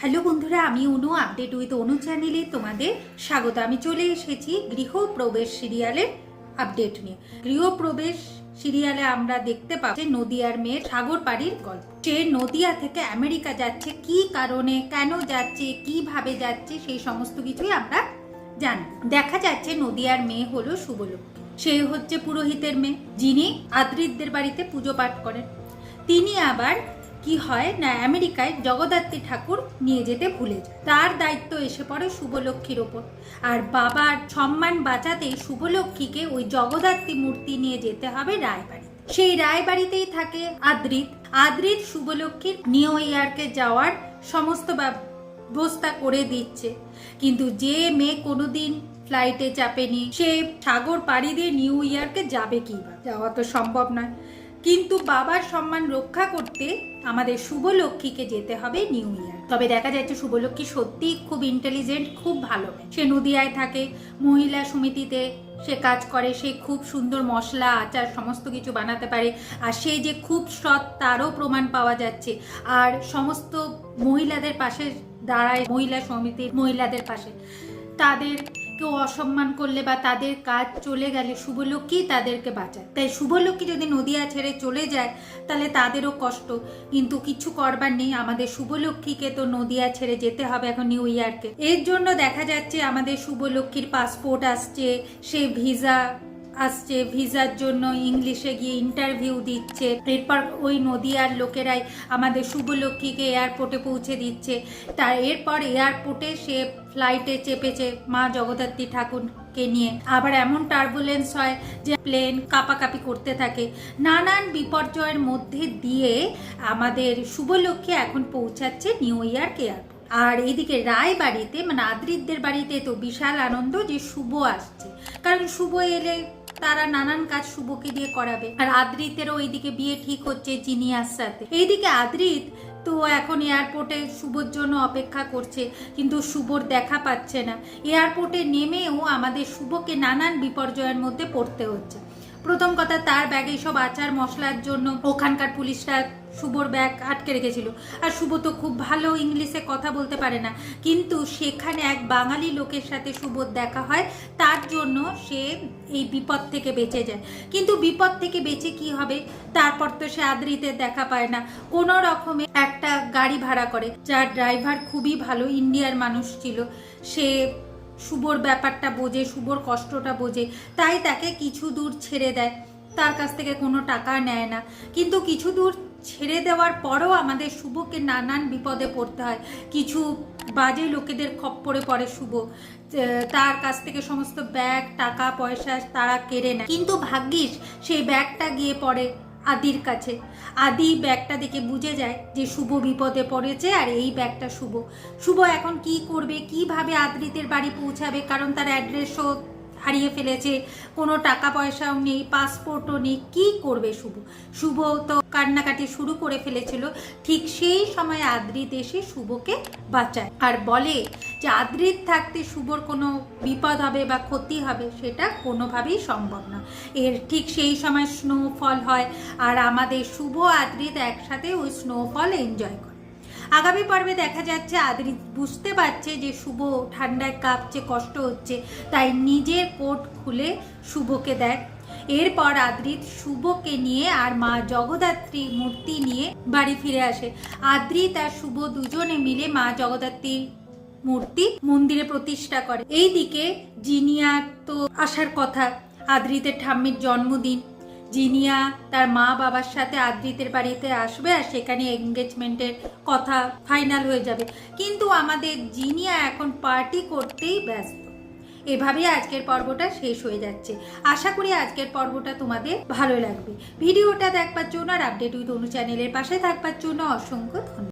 Hello বন্ধুরা, আমি অনু update with অনু চ্যানেলে তোমাদের স্বাগত। আমি চলে এসেছি গৃহপ্রবেশ সিরিয়ালের আপডেট নিয়ে। গৃহপ্রবেশ সিরিয়ালে আমরা দেখতে পাচ্ছি নদিয়ার মেয়ে সাগর পাড়ির গল্প। সে নদিয়া থেকে আমেরিকা যাচ্ছে, কি কারণে, কেন যাচ্ছে, কীভাবে যাচ্ছে, সেই সমস্ত কিছুই আমরা জানি দেখা যাচ্ছে নদিয়ার মেয়ে হলো শুভলক্ষ্মী। সে হচ্ছে পুরোহিতের মেয়ে, যিনি আদ্রিতদের বাড়িতে পুজো পাঠ করেন। তিনি আবার কি হয়? না, আমেরিকায় জগদ্ধাত্রী ঠাকুর নিয়ে যেতে ভুলে যায়। তার দায়িত্ব এসে পড়ে শুভলক্ষ্মীর ওপর। আর বাবার সম্মান বাঁচাতেই শুভলক্ষ্মীকে ওই জগদ্ধাত্রী মূর্তি নিয়ে যেতে হবে রায়বাড়ি সেই রায়বাড়িতেই থাকে আদ্রিত। আদ্রিত শুভলক্ষ্মীর নিউ ইয়র্কে যাওয়ার সমস্ত ব্যবস্থা করে দিচ্ছে। কিন্তু যে মেয়ে কোনোদিন ফ্লাইটে চাপেনি, সে সাগর পাড়ি দিয়ে নিউ ইয়র্কে যাবে কি যাওয়া তো সম্ভব নয়। কিন্তু বাবার সম্মান রক্ষা করতে আমাদের শুভলক্ষ্মীকে যেতে হবে নিউ ইয়ার। তবে দেখা যাচ্ছে শুভলক্ষ্মী সত্যিই খুব ইন্টেলিজেন্ট খুব ভালো। সে নদিয়ায় থাকে, মহিলা সমিতিতে সে কাজ করে, সে খুব সুন্দর মশলা, আচার সমস্ত কিছু বানাতে পারে। আর সে যে খুব সৎ, তারও প্রমাণ পাওয়া যাচ্ছে। আর সমস্ত মহিলাদের পাশে দাঁড়ায় মহিলা সমিতির মহিলাদের পাশে। তাদের কেউ অসম্মান করলে বা তাদের কাজ চলে গেলে শুভলক্ষ্মী তাদেরকে বাঁচায়। তাই শুভলক্ষ্মী যদি নদিয়া ছেড়ে চলে যায়, তাহলে তাদেরও কষ্ট। কিন্তু কিছু করবার নেই, আমাদের শুভলক্ষ্মীকে তো নদিয়া ছেড়ে যেতে হবে এখন নিউ ইয়ারকে। এর জন্য দেখা যাচ্ছে আমাদের শুভলক্ষ্মীর পাসপোর্ট আসছে, সে ভিসা আসছে, ভিসার জন্য ইংলিশে গিয়ে ইন্টারভিউ দিচ্ছে। এরপর ওই নদিয়ার লোকেরাই আমাদের শুভলক্ষ্মীকে এয়ারপোর্টে পৌঁছে দিচ্ছে। তার এরপর এয়ারপোর্টে সে ফ্লাইটে চেপেছে মা জগদ্ধাত্রী ঠাকুরকে নিয়ে। আবার এমন টার্বুলেন্স হয় যে প্লেন কাপাকাপি করতে থাকে। নানান বিপর্যয়ের মধ্যে দিয়ে আমাদের শুভলক্ষ্মী এখন পৌঁছাচ্ছে নিউ ইয়র্ক এয়ারপোর্ট আর এইদিকে রায় বাড়িতে মানে আদ্রিতদের বাড়িতে তো বিশাল আনন্দ যে শুভ আসছে। কারণ শুভ এলে তারা নানান কাজ শুভকে দিয়ে করাবে। আর আদ্রিতেরও ওইদিকে বিয়ে ঠিক হচ্ছে জিনিয়ার সাথে। এইদিকে আদ্রিত তো এখন এয়ারপোর্টে শুভর জন্য অপেক্ষা করছে, কিন্তু শুভর দেখা পাচ্ছে না। এয়ারপোর্টে নেমেও আমাদের শুভকে নানান বিপর্যয়ের মধ্যে পড়তে হচ্ছে। প্রথম কথা, তার ব্যাগে সব আচার মশলার জন্য ওখানকার পুলিশরা শুভর ব্যাগ আটকে রেখেছিল। আর শুভ তো খুব ভালো ইংলিশে কথা বলতে পারে না। কিন্তু সেখানে এক বাঙালি লোকের সাথে শুভর দেখা হয়, তার জন্য সে এই বিপদ থেকে বেঁচে যায়। কিন্তু বিপদ থেকে বেঁচে কি হবে? তারপর তো সে আদ্রিতে দেখা পায় না। কোনো রকমে একটা গাড়ি ভাড়া করে, যার ড্রাইভার খুবই ভালো ইন্ডিয়ার মানুষ ছিল। সে শুভর ব্যাপারটা বোঝে শুভর কষ্টটা বোঝে, তাই তাকে কিছু দূর ছেড়ে দেয়। তার কাছ থেকে কোনো টাকা নেয় না। কিন্তু কিছু দূর ছেড়ে দেওয়ার পরও আমাদের শুভকে নানান বিপদে পড়তে হয়। কিছু বাজে লোকেদের খপ্পরে পড়ে শুভ তার কাছ থেকে সমস্ত ব্যাগ, টাকা, পয়সা তারা কেড়ে নেয়। কিন্তু ভাগ্যিস সেই ব্যাগটা গিয়ে পড়ে। আদির কাছে। আদি ব্যাগটা দেখে বুঝে যায় যে শুভ বিপদে পড়েছে আর এই ব্যাগটা শুভ। শুভ এখন কি করবে, কীভাবে আদ্রিতের বাড়ি পৌঁছাবে? কারণ তার অ্যাড্রেসও হারিয়ে ফেলেছে, কোনো টাকা পয়সাও নেই পাসপোর্টও নেই, কি করবে শুভ? শুভ তো কান্নাকাটি শুরু করে ফেলেছিল। ঠিক সেই সময় আদ্রিত এসে শুভকে বাঁচায় আর বলে আদ্রিত থাকতে শুভর কোনো বিপদ হবে বা ক্ষতি হবে, সেটা কোনোভাবেই সম্ভব না। এর ঠিক সেই সময় স্নোফল হয় আর আমাদের শুভ আদ্রিত একসাথে ওই স্নোফল এনজয় করে। আগামী পর্বে দেখা যাচ্ছে আদ্রিত বুঝতে পারছে যে শুভ ঠান্ডায় কাঁপছে, কষ্ট হচ্ছে, তাই নিজের কোট খুলে শুভকে দেয় এরপর আদ্রিত শুভকে নিয়ে আর মা জগদ্ধাত্রী মূর্তি নিয়ে বাড়ি ফিরে আসে। আদ্রিত আর শুভ দুজনে মিলে মা জগদ্ধাত্রীর মূর্তি মন্দিরে প্রতিষ্ঠা করে। এইদিকে জিনিয়ার তো আসার কথা, আদ্রিতের ঠাম্মির জন্মদিন। জিনিয়া তার মা বাবার সাথে আদ্রিতের বাড়িতে আসবে আর সেখানে এঙ্গেজমেন্টের কথা ফাইনাল হয়ে যাবে। কিন্তু আমাদের জিনিয়া এখন পার্টি করতেই ব্যস্ত। এভাবেই আজকের পর্বটা শেষ হয়ে যাচ্ছে। আশা করি আজকের পর্বটা তোমাদের ভালো লাগবে। ভিডিওটা দেখবার জন্য আর আপডেট উইথ অনু চ্যানেলের পাশে থাকবার জন্য অসংখ্য ধন্যবাদ।